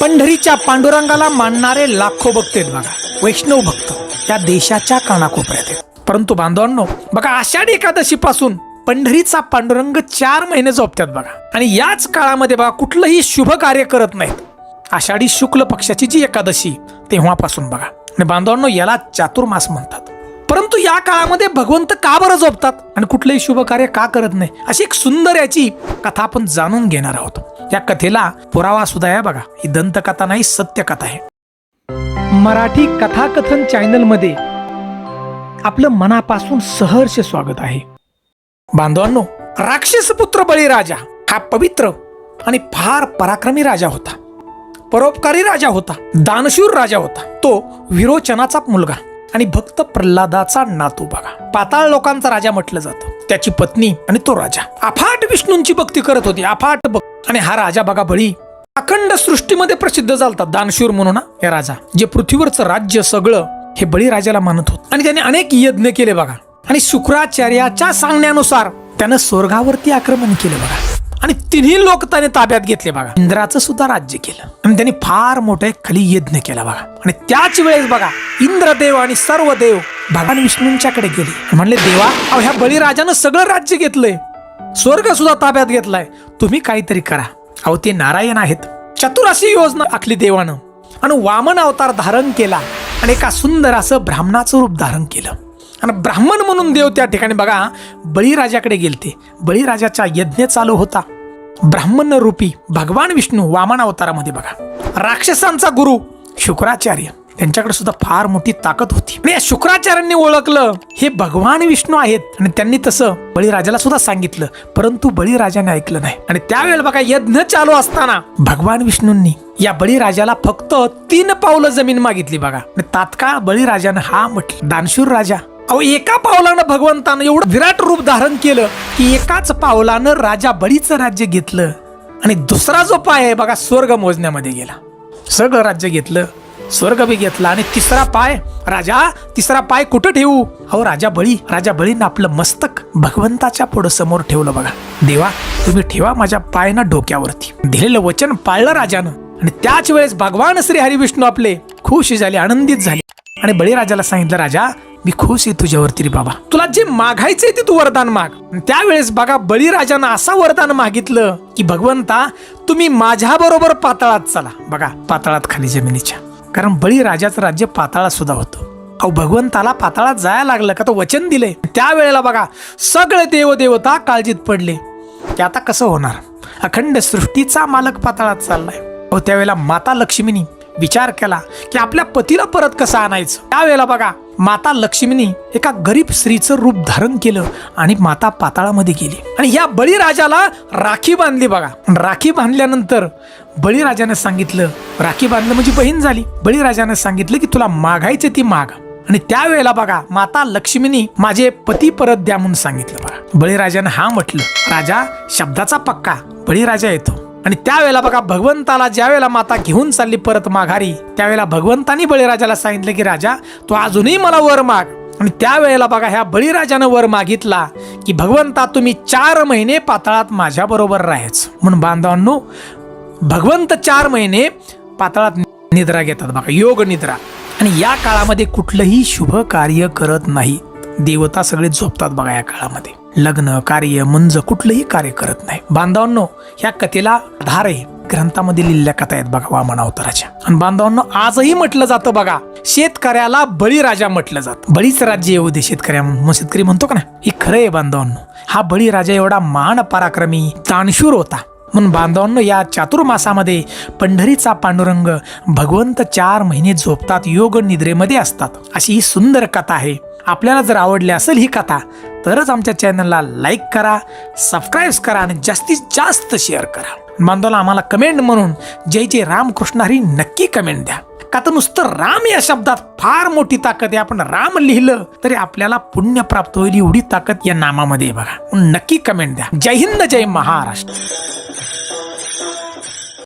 पंढरीच्या पांडुरंगाला मानणारे लाखो भक्त आहेत बघा. वैष्णव भक्त. या देशाच्या कानाकोपऱ्यात आहेत. परंतु बांधवांनो बघा आषाढी एकादशी पासून पंढरीचा पांडुरंग चार महिने झोपतात बघा. आणि याच काळामध्ये बघा कुठलंही शुभ कार्य करत नाहीत. आषाढी शुक्ल पक्षाची जी एकादशी तेव्हापासून बघा. आणि बांधवांनो याला चातुर्मास म्हणतात. या काळामध्ये भगवंत का बरं झोपतात आणि कुठलंही शुभ कार्य का करत नाही? अशी एक सुंदर याची कथा आपण जाणून घेणार आहोत. या कथेला पुरावा सुद्धा आहे बघा. ही दंतकथा नाही सत्य कथा आहे. मराठी कथाकथन चॅनलमध्ये आपलं मनापासून सहर्ष स्वागत आहे. बांधवांनो राक्षस पुत्र बळीराजा हा पवित्र आणि फार पराक्रमी राजा होता. परोपकारी राजा होता. दानशूर राजा होता. तो विरोचनाचा मुलगा. आणि भक्त प्रल्हादाचा नातू बघा. पाताळ लोकांचा राजा म्हटलं जातं. त्याची पत्नी आणि तो राजा. अफाट विष्णूंची भक्ती करत होती. अफाट भक्त. आणि हा राजा बघा बळी. अखंड सृष्टीमध्ये प्रसिद्ध झालता दानशूर म्हणून हे राजा. जे पृथ्वीवरचं राज्य सगळं हे बळीराजाला मानत होत. आणि त्याने अनेक यज्ञ केले बघा. आणि शुक्राचार्याच्या सांगण्यानुसार त्यानं स्वर्गावरती आक्रमण केलं बघा. आणि तिन्ही लोक त्याने ताब्यात घेतले बघा. इंद्राचं सुद्धा राज्य केलं. आणि त्यांनी फार मोठे खाली यज्ञ केला बघा. आणि त्याच वेळेस बघा इंद्रदेव आणि सर्व देव भगवान विष्णूंच्याकडे गेले. म्हणले देवा अहो ह्या बळीराजानं सगळं राज्य घेतलंय. स्वर्ग सुद्धा ताब्यात घेतलाय. तुम्ही काहीतरी करा. अहो ते नारायण आहेत. चतुराशी योजना आखली देवानं. आणि वामन अवतार धारण केला आणि एका सुंदर असं ब्राह्मणाचं रूप धारण केलं. आणि ब्राह्मण म्हणून देव त्या ठिकाणी बघा बळीराजाकडे गेलते. बळीराजाचा यज्ञ चालू होता. ब्राह्मण रूपी भगवान विष्णू वामन अवतारामध्ये बघा. राक्षसांचा गुरु शुक्राचार्य. त्यांच्याकडे सुद्धा फार मोठी ताकद होती. आणि या शुक्राचार्यांनी ओळखलं. हे भगवान विष्णू आहेत. आणि त्यांनी तसं बळीराजाला सुद्धा सांगितलं. परंतु बळीराजाने ऐकलं नाही. आणि त्यावेळेला बघा यज्ञ चालू असताना भगवान विष्णूंनी या बळीराजाला फक्त तीन पावलं जमीन मागितली बघा. आणि तात्काळ बळीराजानं हा म्हटलं दानशूर राजा. अहो एका पावलानं भगवंतानं एवढं विराट रूप धारण केलं की एकाच पावलानं राजा बळीचं राज्य घेतलं. आणि दुसरा जो पाय आहे बघा स्वर्ग मोजण्यामध्ये गेला. सगळं राज्य घेतलं. स्वर्ग बी घेतला आणि तिसरा पाय राजा तिसरा पाय कुठं ठेवू? अहो राजा बळी राजा बळीनं आपलं मस्तक भगवंताच्या पुढं समोर ठेवलं बघा. देवा तुम्ही ठेवा माझ्या पायना डोक्यावरती. दिलेलं वचन पाळलं राजानं. आणि त्याच वेळेस भगवान श्री हरिविष्णू आपले खुश झाले आनंदित झाले. आणि बळीराजाला सांगितलं राजा मी खुश आहे तुझ्यावरती रे बाबा. तुला जे मागायचंय ते तू वरदान माग. आणि त्यावेळेस बघा बळीराजानं असं वरदान मागितलं की भगवंता तुम्ही माझ्या बरोबर पाताळात चला. बघा पाताळात खाली जमिनीच्या. कारण बळीराजाचं राज्य पाताळात सुद्धा होतं. अहो भगवंताला पाताळात जायला लागलं का? तो वचन दिले त्यावेळेला बघा सगळे देवदेवता काळजीत पडले. की आता कसं होणार? अखंड सृष्टीचा मालक पाताळात चाललाय. अहो त्यावेळेला माता लक्ष्मीनी विचार केला की आपल्या पतीला परत कसं आणायचं? त्यावेळेला बघा माता लक्ष्मीनी एका गरीब स्त्रीचं रूप धारण केलं आणि माता पाताळामध्ये गेली. आणि या बळीराजाला राखी बांधली बघा. राखी बांधल्यानंतर बळीराजाने सांगितलं राखी बांधलं म्हणजे बहीण झाली. बळीराजाने सांगितलं की तुला मागायचं ती माग. आणि त्यावेळेला बघा माता लक्ष्मीनी माझे पती परत द्या म्हणून सांगितलं बघा. बळीराजाने हा म्हटलं राजा शब्दाचा पक्का. बळीराजा येतो. आणि त्यावेळेला बघा भगवंताला ज्यावेळेला माता घेऊन चालली परत माघारी त्यावेळेला भगवंतानी बळीराजाला सांगितलं की राजा तू अजूनही मला वर माग. आणि त्यावेळेला बघा ह्या बळीराजानं वर मागितला की भगवंता तुम्ही चार महिने पाताळात माझ्या बरोबर राहायचं. म्हणून बांधवांनो भगवंत चार महिने पाताळात निद्रा घेतात बघा योग निद्रा. आणि या काळामध्ये कुठलंही शुभ कार्य करत नाही देवता सगळे झोपतात बघा या काळामध्ये. लग्न कार्य मंज कुठलंही कार्य करत नाही. बांधवांनो ह्या कथेला आधार आहे ग्रंथामध्ये लिहिलेल्या कथा आहेत बघा वामन अवताराच्या. आणि बांधवांनो आजही म्हटलं जातं बघा शेतकऱ्याला बळीराजा म्हटलं जातं. बळीच राज्य येऊ दे शेतकऱ्या मग शेतकरी म्हणतो का ना हे खरं आहे बांधवांनो. हा बळीराजा एवढा महान पराक्रमी दानशूर होता. म्हणून बांधवांनो या चातुर्मासामध्ये पंढरीचा पांडुरंग भगवंत चार महिने झोपतात योग निद्रेमध्ये असतात. अशी ही सुंदर कथा आहे. आपल्याला जर आवडली असेल ही कथा तरच आमच्या चॅनलला लाईक करा सबस्क्राईब करा आणि जास्तीत जास्त शेअर करा. बांधवाला आम्हाला कमेंट म्हणून जय जय रामकृष्ण हरी नक्की कमेंट द्या. का तर नुसतं राम या शब्दात फार मोठी ताकद आहे. आपण राम लिहिलं तरी आपल्याला पुण्य प्राप्त होईल एवढी ताकद या नामामध्ये बघा. म्हणून नक्की कमेंट द्या. जय हिंद जय महाराष्ट्र.